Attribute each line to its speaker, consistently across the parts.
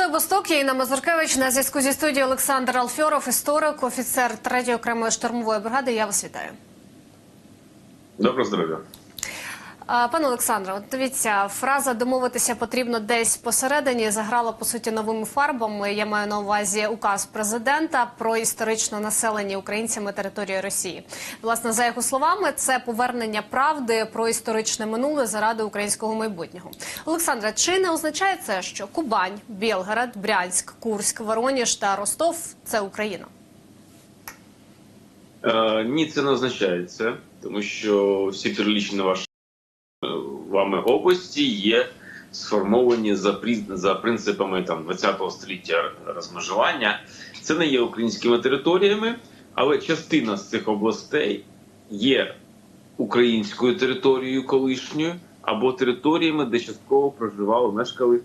Speaker 1: Це Восток. Я Інна Мазуркевич. На зв'язку зі студією Олександр Алфьоров, історик, офіцер 3-ї окремої штурмової бригади. Я вас вітаю.
Speaker 2: Доброго здоров'я.
Speaker 1: Пане Олександре, от дивіться, фраза домовитися потрібно десь посередині заграла по суті новими фарбами. Я маю на увазі указ президента про історично населення українцями території Росії. Власне, за його словами, це повернення правди про історичне минуле заради українського майбутнього. Олександре, чи не означає це, що Кубань, Білгород, Брянськ, Курськ, Вороніж та Ростов це Україна?
Speaker 2: Е, ні, це не означає це, тому що всі перелічені ваші вами області є сформовані за за принципами там 20 століття розмежування. Це не є українськими територіями, але частина з цих областей є українською територією колишньою або територіями, де частково проживали, мешкали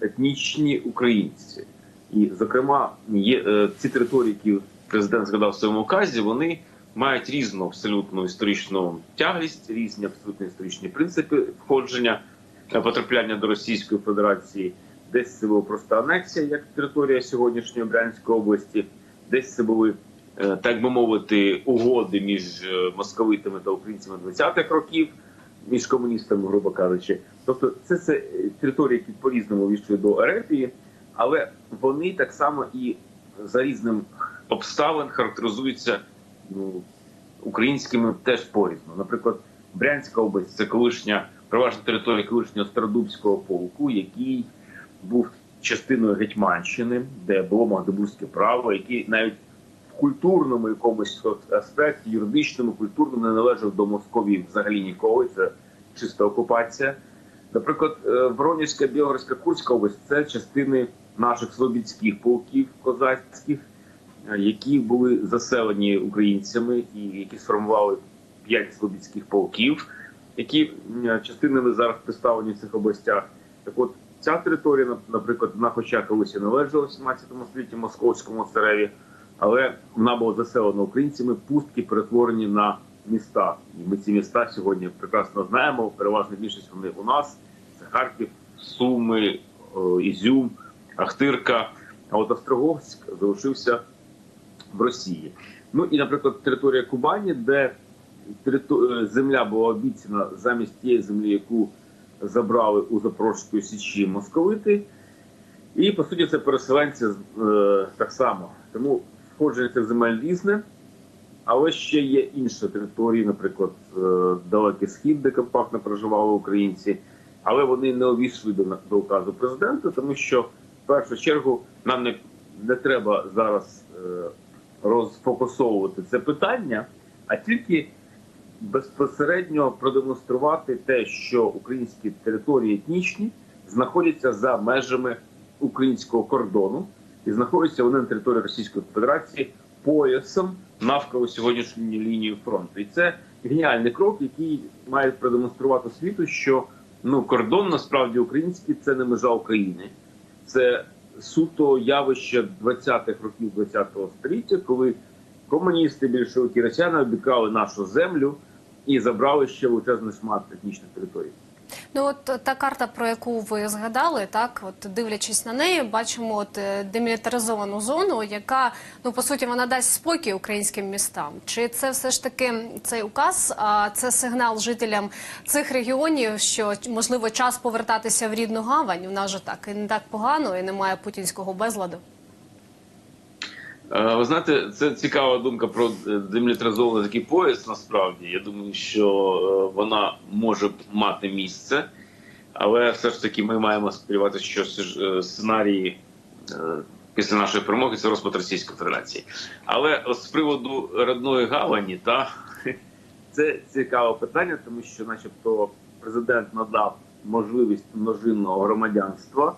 Speaker 2: етнічні українці. І, зокрема, є е, ці території, які президент згадав в своєму указі, вони мають різну абсолютно історичну тяглість, різні абсолютно історичні принципи входження, е, потрапляння до Російської Федерації. Десь це була просто анексія, як територія сьогоднішньої Брянської області, десь це були, е, так би мовити, угоди між е, московитами та українцями 20-х років, між комуністами, грубо кажучи. Тобто, це, це території, які по-різному війшли до Ерефії, але вони так само і за різним обставин характеризуються українськими теж порізно. Наприклад, Брянська область це колишня переважна територія колишнього Стародубського полку, який був частиною Гетьманщини, де було Магдебурзьке право, який навіть в культурному якомусь аспекті, юридичному, культурному не належав до Московії взагалі ніколи. Це чиста окупація. Наприклад, е, Воронівська, Білгородська, Курська область це частини наших слобідських полків козацьких, які були заселені українцями і які сформували п'ять слобідських полків, які частинами зараз представлені в цих областях. Так от ця територія, нап- наприклад, вона хоча колись і належала в 17 столітті московському цареві, але вона була заселена українцями, пустки перетворені на міста. І ми ці міста сьогодні прекрасно знаємо. Переважна більшість вони у нас. Це Харків, Суми, Ізюм, Ахтирка. А от Острогорськ залишився в Росії. Ну і, наприклад, територія Кубані, де е, земля була обіцяна замість тієї землі, яку забрали у Запорозької січі московити. І по суті це переселенці е, так само. Тому входження цих земель різне. Але ще є інші території, наприклад, е, Далекий Схід, де компактно проживали українці, але вони не увійшли до, до указу президента, тому що в першу чергу нам не, не треба зараз е, розфокусовувати це питання, а тільки безпосередньо продемонструвати те, що українські території етнічні знаходяться за межами українського кордону і знаходяться вони на території Російської Федерації поясом навколо сьогоднішньої лінії фронту. І це геніальний крок, який має продемонструвати світу, що ну кордон насправді український це не межа України, це суто явище 20-х років 20-го століття, коли комуністи, більшовики, росіяни обікрали нашу землю і забрали ще величезний шмат етнічних територій.
Speaker 1: Ну от та карта, про яку ви згадали, так от дивлячись на неї, бачимо от е, демілітаризовану зону, яка ну по суті вона дасть спокій українським містам. Чи це все ж таки цей указ? А це сигнал жителям цих регіонів, що можливо час повертатися в рідну гавань? У нас же так і не так погано, і немає путінського безладу.
Speaker 2: Е, Ви знаєте, це цікава думка про е, демілітаризований такий пояс. Насправді я думаю, що е, вона може мати місце, але все ж таки ми маємо сподіватися, що сценарії після нашої перемоги це розпад Російської Федерації. Але з приводу родної гавані, та це цікаве питання, тому що, начебто, президент надав можливість множинного громадянства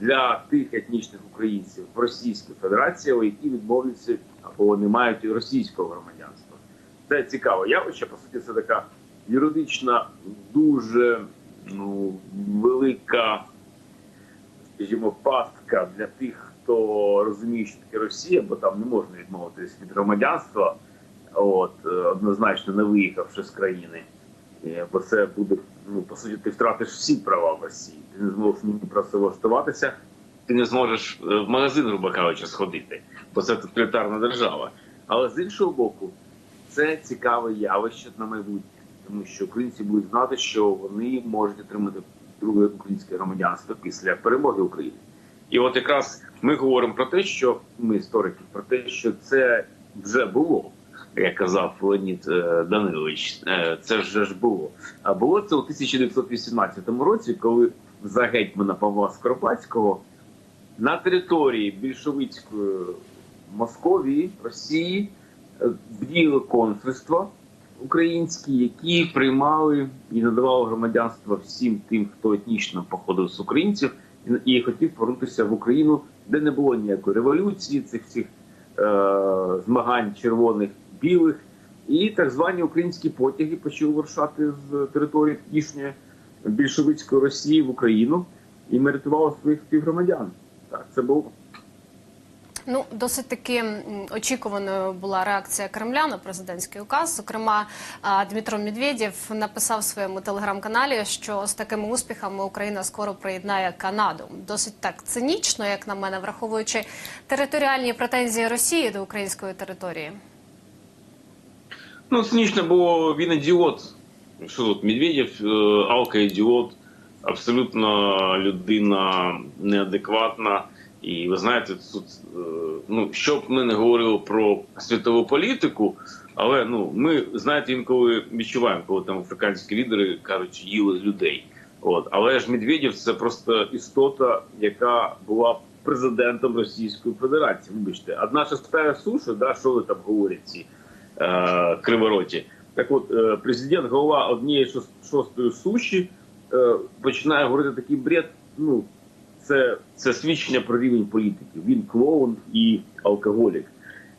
Speaker 2: для тих етнічних українців в Російській Федерації, які відмовляються або не мають російського громадянства. Це цікаве явище. По суті, це така юридична, дуже ну, велика, скажімо, пастка для тих, хто розуміє, що таке Росія, бо там не можна відмовитись від громадянства, от однозначно не виїхавши з країни. Е, Бо це буде, ну по суті, ти втратиш всі права в Росії. Ти не зможеш ні працевлаштуватися, ти не зможеш е, в магазин, грубо кажучи, сходити, бо це тоталітарна держава. Але з іншого боку, це цікаве явище на майбутнє, тому що українці будуть знати, що вони можуть отримати друге українське громадянство після перемоги України. І от якраз ми говоримо про те, що ми історики, про те, що це вже було, як казав Леонід е, Данилович, е, це ж було. А було це у 1918 році, коли за гетьмана Павла Скоропадського на території більшовицької Московії, Росії е, діяли консульства українські, які приймали і надавали громадянство всім тим, хто етнічно походив з українців, і хотів повернутися в Україну, де не було ніякої революції, цих всіх е, змагань червоних білих, і так звані українські потяги почали вирушати з території тодішньої більшовицької Росії в Україну, і ми своїх співгромадян. Так, це було.
Speaker 1: Ну, досить таки очікуваною була реакція Кремля на президентський указ. Зокрема, Дмитро Медведєв написав в своєму телеграм-каналі, що з такими успіхами Україна скоро приєднає Канаду. Досить так цинічно, як на мене, враховуючи територіальні претензії Росії до української території.
Speaker 2: Ну, цинічно, бо він ідіот. Що тут Медведєв, е, Алка ідіот, абсолютно людина неадекватна. І ви знаєте, тут е, ну що б ми не говорили про світову політику, але ну ми знаєте, інколи відчуваємо, коли там африканські лідери кажуть, їли людей. От але ж Медведєв це просто істота, яка була президентом Російської Федерації. Вибачте, одна шестая суша, да, що ви там говорять ці кривороті. Так от, е, президент, голова однієї шос- шостої суші, е, починає говорити такий бред. Ну, це, це свідчення про рівень політики. Він клоун і алкоголік.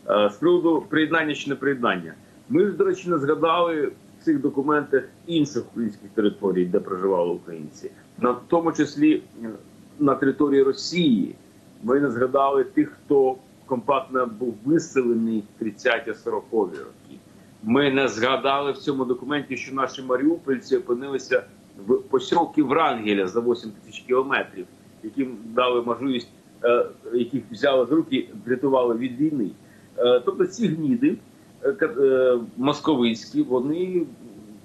Speaker 2: Е, з приводу приєднання чи не приєднання. Ми ж, до речі, не згадали в цих документах інших українських територій, де проживали українці, на тому числі е, на території Росії. Ми не згадали тих, хто компактно був виселений в 30-40 роки. Ми не згадали в цьому документі, що наші маріупольці опинилися в посілки Врангеля за 8 тисяч кілометрів, яким дали можливість, е, яких взяли з руки, врятували від війни. Е, тобто ці гніди е, московицькі, вони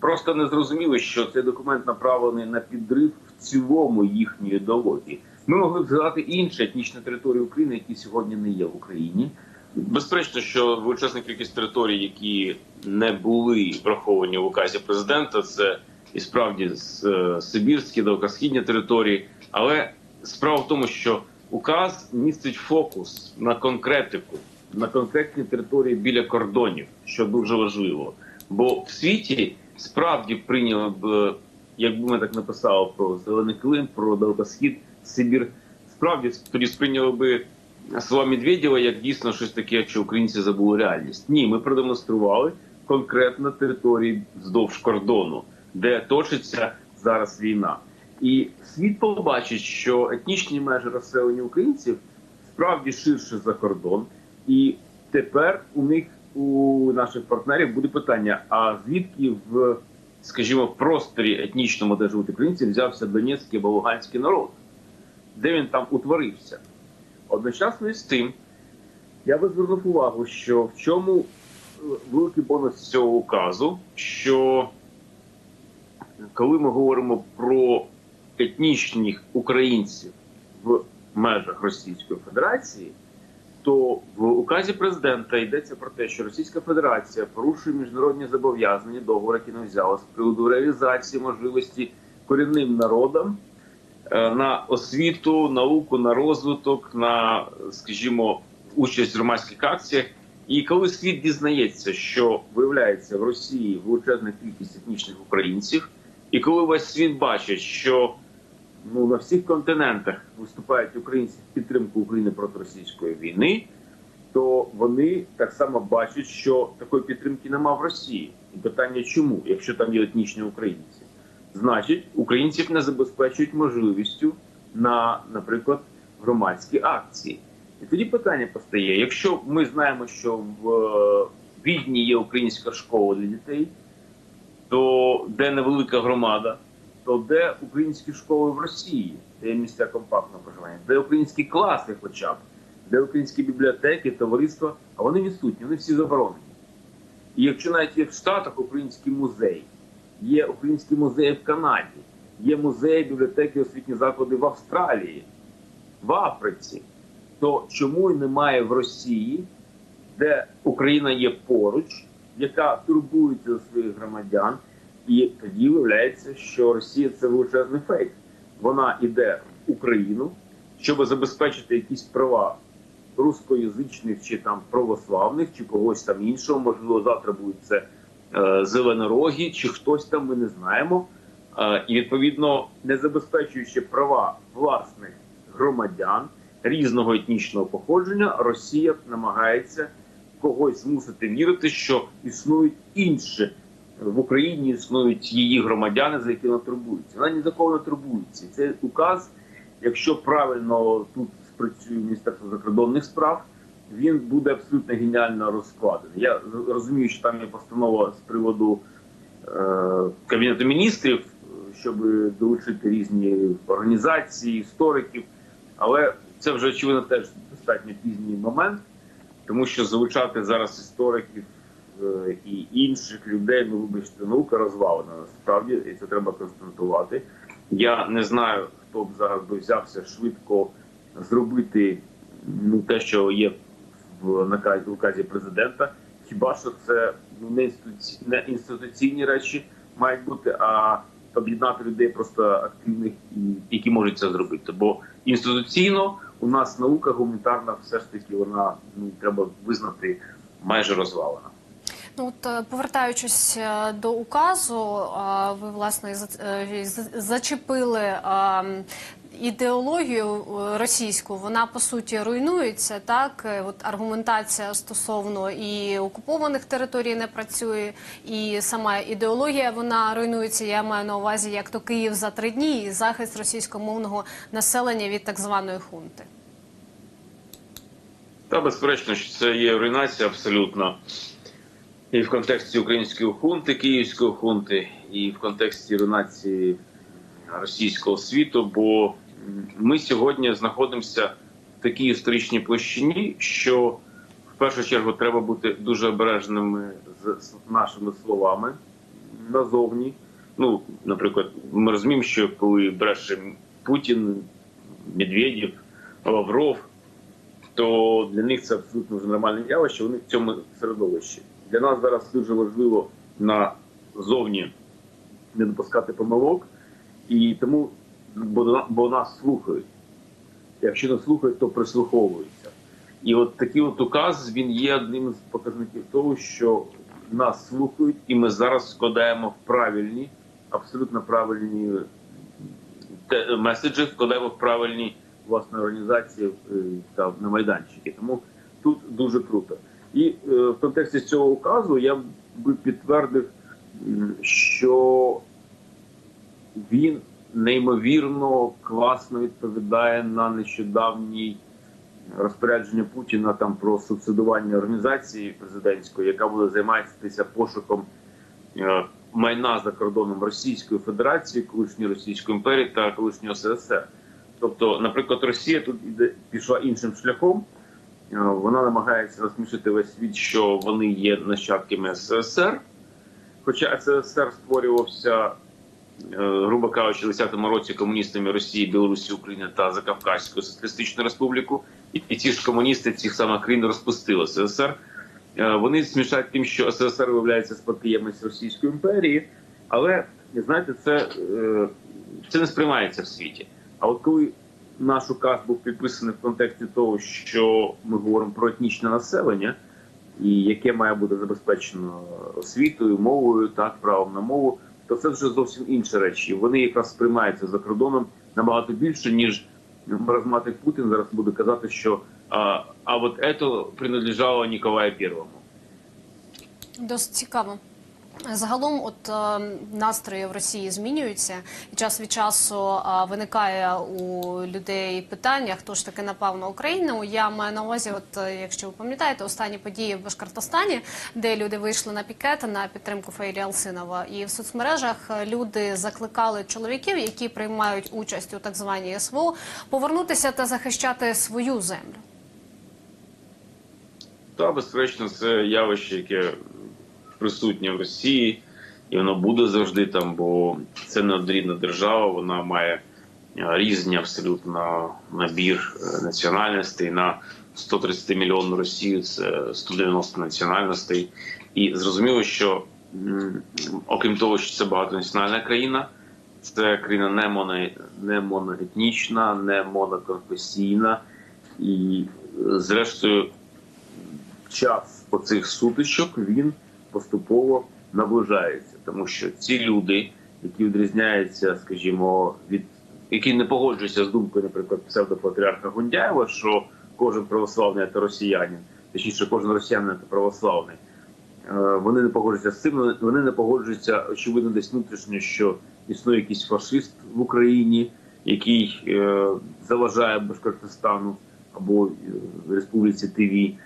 Speaker 2: просто не зрозуміли, що цей документ направлений на підрив в цілому їхньої ідеології. Ми могли б згадати інші етнічні території України, які сьогодні не є в Україні. Безперечно, що величезна кількість територій, які не були враховані в указі президента, це і справді з- е, Сибірські, далекосхідні території. Але справа в тому, що указ містить фокус на конкретику, на конкретні території біля кордонів, що дуже важливо. Бо в світі справді прийняли б, якби ми так написали про зелений Клин, про далекосхід, Сибір, справді тоді сприйняли би слова Медведєва як дійсно щось таке, що українці забули реальність. Ні, ми продемонстрували конкретно території вздовж кордону, де точиться зараз війна. І світ побачить, що етнічні межі розселення українців справді ширше за кордон, і тепер у них у наших партнерів буде питання: а звідки в, скажімо, просторі етнічному, де живуть українці, взявся Донецький або Луганський народ? Де він там утворився? Одночасно із тим, я би звернув увагу, що в чому е, великий бонус цього указу, що коли ми говоримо про етнічних українців в межах Російської Федерації, то в указі президента йдеться про те, що Російська Федерація порушує міжнародні зобов'язання договори, які не взяла з приводу реалізації можливості корінним народам на освіту, науку, на розвиток, на, скажімо, участь в громадських акціях. І коли світ дізнається, що виявляється в Росії величезна кількість етнічних українців, і коли весь світ бачить, що ну на всіх континентах виступають українці в підтримку України проти російської війни, то вони так само бачать, що такої підтримки нема в Росії. І питання, чому, якщо там є етнічні українці, значить українців не забезпечують можливістю на, наприклад, громадські акції. І тоді питання постає: якщо ми знаємо, що в е, Відні є українська школа для дітей, то де невелика громада, то де українські школи в Росії,
Speaker 3: де є місця компактного проживання, де українські класи, хоча б, де українські бібліотеки, товариства, а вони відсутні, вони всі заборонені. І якщо навіть є в Штатах український музей, є українські музеї в Канаді, є музеї, бібліотеки, освітні заклади в Австралії, в Африці, то чому й немає в Росії, де Україна є поруч, яка турбується за своїх громадян, і тоді виявляється, що Росія це величезний фейк. Вона йде в Україну, щоб забезпечити якісь права рускоязичних чи там православних, чи когось там іншого. Можливо, завтра будуть це зеленорогі, чи хтось там ми не знаємо. Е, і відповідно, не забезпечуючи права власних громадян різного етнічного походження, Росія намагається когось змусити вірити, що існують інші в Україні, існують її громадяни, за які вона турбується. Вона ні за кого не турбується. Цей указ, якщо правильно тут спрацює Міністерство закордонних справ, він буде абсолютно геніально розкладений. Я розумію, що там є постанова з приводу е, кабінету міністрів, щоб долучити різні організації, істориків, але це вже очевидно теж достатньо пізній момент, тому що залучати зараз істориків е, і інших людей, ну вибачте, наука розвалена насправді, і це треба констатувати. Я не знаю, хто б зараз би взявся швидко зробити ну, те, що є в наказі указі президента. Хіба що це не, інституці... не інституційні речі мають бути, а об'єднати людей просто активних, які можуть це зробити. Бо інституційно у нас наука гуманітарна все ж таки вона ну треба визнати майже розвалена.
Speaker 1: Ну от е, повертаючись е, до указу, ви власне е, зачепили ідеологію е, російську. Вона по суті руйнується. Так, Е, от аргументація стосовно і окупованих територій не працює, і сама ідеологія вона руйнується. Я маю на увазі, як то Київ за три дні і захист російськомовного населення від так званої хунти.
Speaker 2: Та безперечно, що це є руйнація абсолютно. І в контексті української хунти, київської хунти, і в контексті руйнації російського світу. Бо ми сьогодні знаходимося в такій історичній площині, що в першу чергу треба бути дуже обережними з нашими словами назовні. Ну, наприклад, ми розуміємо, що коли бреше Путін, Медведєв, Лавров, то для них це абсолютно вже нормальне явище. Вони в цьому середовищі. Для нас зараз дуже важливо назовні не допускати помилок, і тому бо, бо нас слухають. Якщо не слухають, то прислуховуються. І от такий от указ він є одним з показників того, що нас слухають, і ми зараз складаємо правильні, абсолютно правильні меседжі, вкладаємо в правильні власне організації е, та на майданчики. Тому тут дуже круто. І е, в контексті цього указу я би підтвердив, що він неймовірно класно відповідає на нещодавній розпорядження Путіна там про субсидування організації президентської, яка буде займатися пошуком е, майна за кордоном Російської Федерації, колишньої Російської імперії та колишнього СРСР. Тобто, наприклад, Росія тут іде пішла іншим шляхом. Е, Вона намагається розмішити весь світ, що вони є нащадками СССР. Хоча СССР створювався, грубо кажучи, в 10-му році комуністами Росії, Білорусі, України та Закавказької Соціалістичної Республіку, і і ці ж комуністи цих самих країн розпустили СССР. Е, Вони смішають тим, що СССР виявляється спадкоємець Російської імперії, але знаєте, це, е, це не сприймається в світі. А от коли наш указ був підписаний в контексті того, що ми говоримо про етнічне населення, і яке має бути забезпечено освітою, мовою, так, правом на мову, то це вже зовсім інші речі. Вони якраз сприймаються за кордоном набагато більше, ніж маразматик Путін зараз буде казати, що а, а от це принадлежало Ніколаю Первому.
Speaker 1: Досить цікаво. Загалом, от е, настрої в Росії змінюються, і час від часу е, виникає у людей питання, хто ж таки напав на Україну. Я маю на увазі, от е, якщо ви пам'ятаєте, останні події в Башкортостані, де люди вийшли на пікет на підтримку Фаїлі Алсинова, і в соцмережах люди закликали чоловіків, які приймають участь у так званій СВО, повернутися та захищати свою землю.
Speaker 2: Та, безперечно, це явище, яке присутнє в Росії, і воно буде завжди там, бо це неоднорідна держава, вона має е, різні абсолютно набір е, національностей на 130 мільйонну Росію, це 190 національностей. І зрозуміло, що окрім того, що це багатонаціональна країна, це країна не, моно, не моноетнічна, не моноконфесійна. І, е, зрештою, час оцих сутичок він поступово наближається, тому що ці люди, які відрізняються, скажімо, від які не погоджуються з думкою, наприклад, псевдопатріарха Гундяєва, що кожен православний це росіянин, точніше, кожен росіянин це православний. Е, Вони не погоджуються з цим. вони- не погоджуються, очевидно, десь внутрішньо, що існує якийсь фашист в Україні, який е, заважає Башкортостану або е, Республіці ТВ.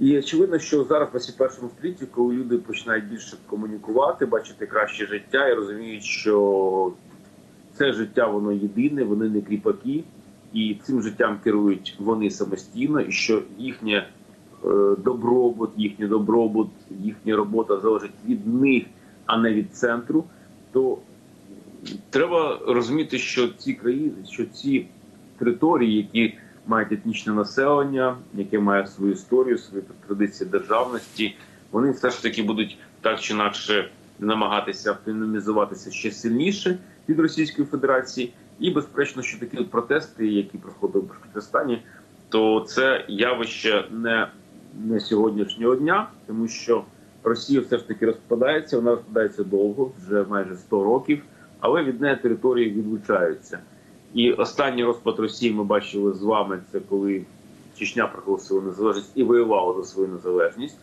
Speaker 2: І очевидно, що зараз, в 21 столітті, коли люди починають більше комунікувати, бачити краще життя і розуміють, що це життя воно єдине, вони не кріпаки, і цим життям керують вони самостійно, і що їхнє е, добробут, їхній добробут, їхня робота залежить від них, а не від центру, то треба розуміти, що ці країни, що ці території, які мають етнічне населення, яке має свою історію, свої традиції державності, вони все ж таки будуть так чи інакше намагатися автономізуватися ще сильніше від Російської Федерації. І безперечно, що такі протести, які проходили в Башкортостані, то це явище не, не сьогоднішнього дня, тому що Росія все ж таки розпадається, вона розпадається довго, вже майже 100 років, але від неї території відлучаються. І останній розпад Росії ми бачили з вами. Це коли Чечня проголосила незалежність і воювала за свою незалежність.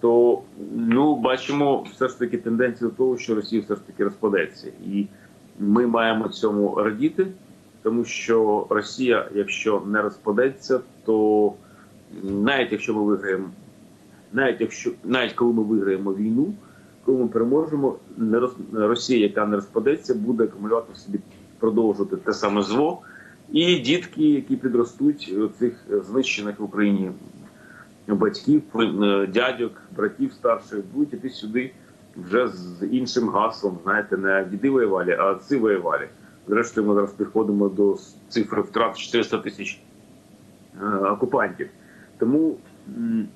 Speaker 2: То ну бачимо все ж таки тенденцію до того, що Росія все ж таки розпадеться, і ми маємо цьому радіти, тому що Росія, якщо не розпадеться, то навіть якщо ми виграємо, навіть якщо навіть коли ми виграємо війну, коли ми переможемо, не. Росія, яка не розпадеться, буде акумулювати в собі продовжувати те саме зло. І дітки, які підростуть цих знищених в Україні батьків, е, дядьок, братів старших, будуть іти сюди вже з іншим гаслом. Знаєте, не діди воювали, а отці воювали. Зрештою, ми зараз підходимо до цифри втрат 400 тисяч е, окупантів. Тому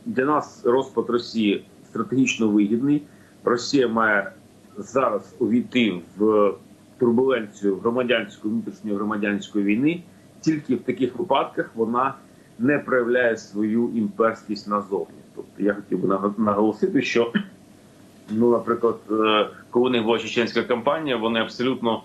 Speaker 2: для нас розпад Росії стратегічно вигідний. Росія має зараз увійти в турбуленцію громадянської внутрішньої громадянської війни. Тільки в таких випадках вона не проявляє свою імперськість назовні. Тобто я хотів би наголосити, що ну, наприклад, е, коли них була чеченська кампанія, вони абсолютно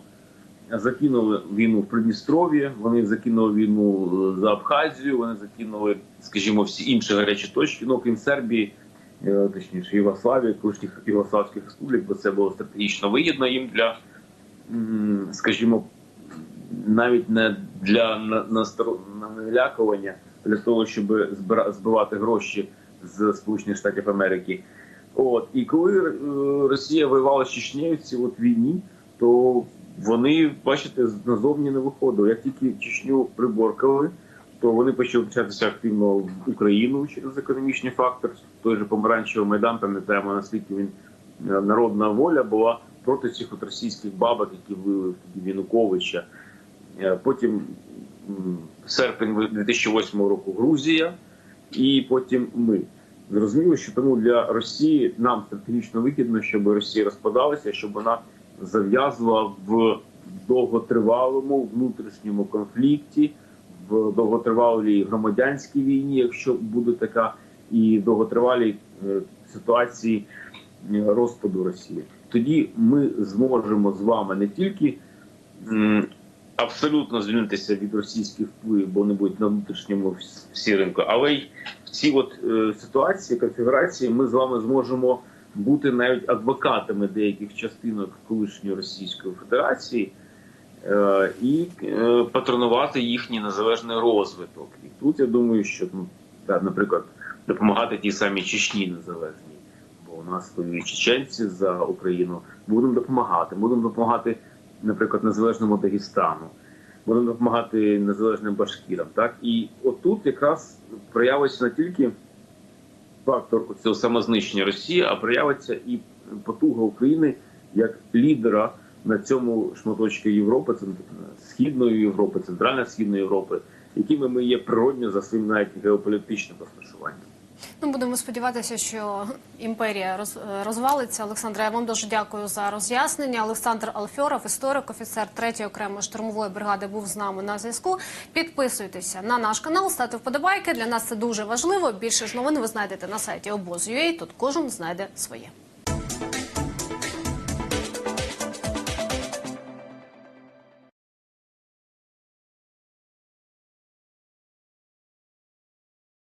Speaker 2: закинули війну в Придністров'ї, вони закинули війну е, за Абхазію, вони закинули, скажімо, всі інші гарячі точки, ну окрім Сербії, е, точніше Югославії, колишніх Югославських республік, бо це було стратегічно вигідно їм для, скажімо, навіть не для налякування, для того, щоб збивати гроші з Сполучених Штатів Америки. От і коли е, Росія воювала з Чечнею в цій от війні, то вони, бачите, назовні не виходили. Як тільки Чечню приборкали, то вони почали вчатися активно в Україну через економічний фактор. Той же помаранчевий майдан, пам'ятаємо наскільки він е, народна воля була проти цих от російських бабок, які вили тоді Януковича. Е, Потім серпень 2008 року Грузія, і потім ми. Зрозуміло, що тому для Росії нам стратегічно вигідно, щоб Росія розпадалася, щоб вона зав'язувала в довготривалому внутрішньому конфлікті, в довготривалій громадянській війні, якщо буде така, і довготривалій е, ситуації е, розпаду Росії. Тоді ми зможемо з вами не тільки абсолютно звільнитися від російських впливів, бо вони будуть на внутрішньому всі ринку, але й в цій от е, ситуації, конфігурації, ми з вами зможемо бути навіть адвокатами деяких частинок колишньої Російської Федерації е, і е, патронувати їхній незалежний розвиток. І тут я думаю, що ну, наприклад, допомагати тій самій Чечні незалежній, бо у нас воюють чеченці за Україну. Будемо допомагати. Будемо допомагати, наприклад, незалежному Дагестану. Будемо допомагати незалежним башкірам. Так і отут якраз проявиться не тільки фактор цього самознищення Росії, а проявиться і потуга України як лідера на цьому шматочку Європи, східної Європи, центральна східної Європи, якими ми є природньо за своїм навіть геополітичним розташуванням.
Speaker 1: Ну, будемо сподіватися, що імперія роз, розвалиться. Олександре, я вам дуже дякую за роз'яснення. Олександр Алфьоров, історик, офіцер 3-ї окремої штурмової бригади, був з нами на зв'язку. Підписуйтеся на наш канал, ставте вподобайки. Для нас це дуже важливо. Більше ж новин ви знайдете на сайті обоз.ua. Тут кожен знайде своє.